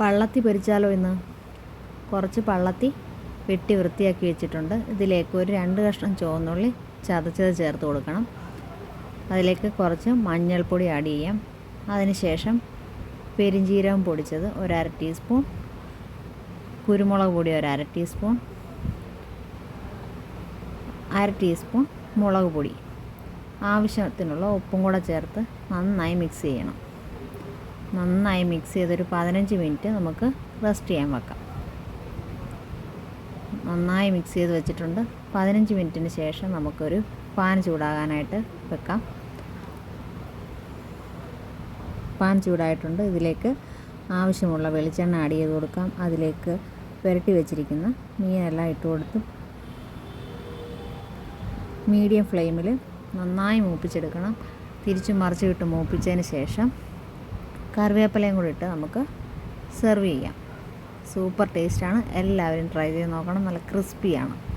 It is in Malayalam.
പള്ളത്തി പൊരിച്ചാലോ ഇന്ന്? കുറച്ച് പള്ളത്തി വെട്ടി വൃത്തിയാക്കി വെച്ചിട്ടുണ്ട്. ഇതിലേക്ക് ഒരു രണ്ട് കഷ്ണം ചുവന്നുള്ളി ചതച്ചത് ചേർത്ത് കൊടുക്കണം. അതിലേക്ക് കുറച്ച് മഞ്ഞൾപ്പൊടി ആഡ് ചെയ്യാം. അതിനുശേഷം പെരിഞ്ചീരകം പൊടിച്ചത് ഒരര ടീസ്പൂൺ കുരുമുളക് പൊടി ഒരര ടീസ്പൂൺ അര ടീസ്പൂൺ മുളക് പൊടി. ആവശ്യത്തിനുള്ള ഉപ്പും കൂടെ ചേർത്ത് നന്നായി മിക്സ് ചെയ്യണം. നന്നായി മിക്സ് ചെയ്തൊരു പതിനഞ്ച് മിനിറ്റ് നമുക്ക് റെസ്റ്റ് ചെയ്യാൻ വെക്കാം. നന്നായി മിക്സ് ചെയ്ത് വെച്ചിട്ടുണ്ട്. പതിനഞ്ച് മിനിറ്റിന് ശേഷം നമുക്കൊരു പാൻ ചൂടാകാനായിട്ട് വെക്കാം. പാൻ ചൂടായിട്ടുണ്ട്. ഇതിലേക്ക് ആവശ്യമുള്ള വെളിച്ചെണ്ണ ആഡ് ചെയ്ത് കൊടുക്കാം. അതിലേക്ക് പുരട്ടി വെച്ചിരിക്കുന്ന മീനെല്ലാം ഇട്ട് കൊടുത്ത് മീഡിയം ഫ്ലെയിമിൽ നന്നായി മൂപ്പിച്ചെടുക്കണം. തിരിച്ചും മറിച്ചു വിട്ട് മൂപ്പിച്ചതിന് ശേഷം കറിവേപ്പിലയും കൂടി ഇട്ട് നമുക്ക് സെർവ് ചെയ്യാം. സൂപ്പർ ടേസ്റ്റാണ്. എല്ലാവരും ട്രൈ ചെയ്ത് നോക്കണം. നല്ല ക്രിസ്പിയാണ്.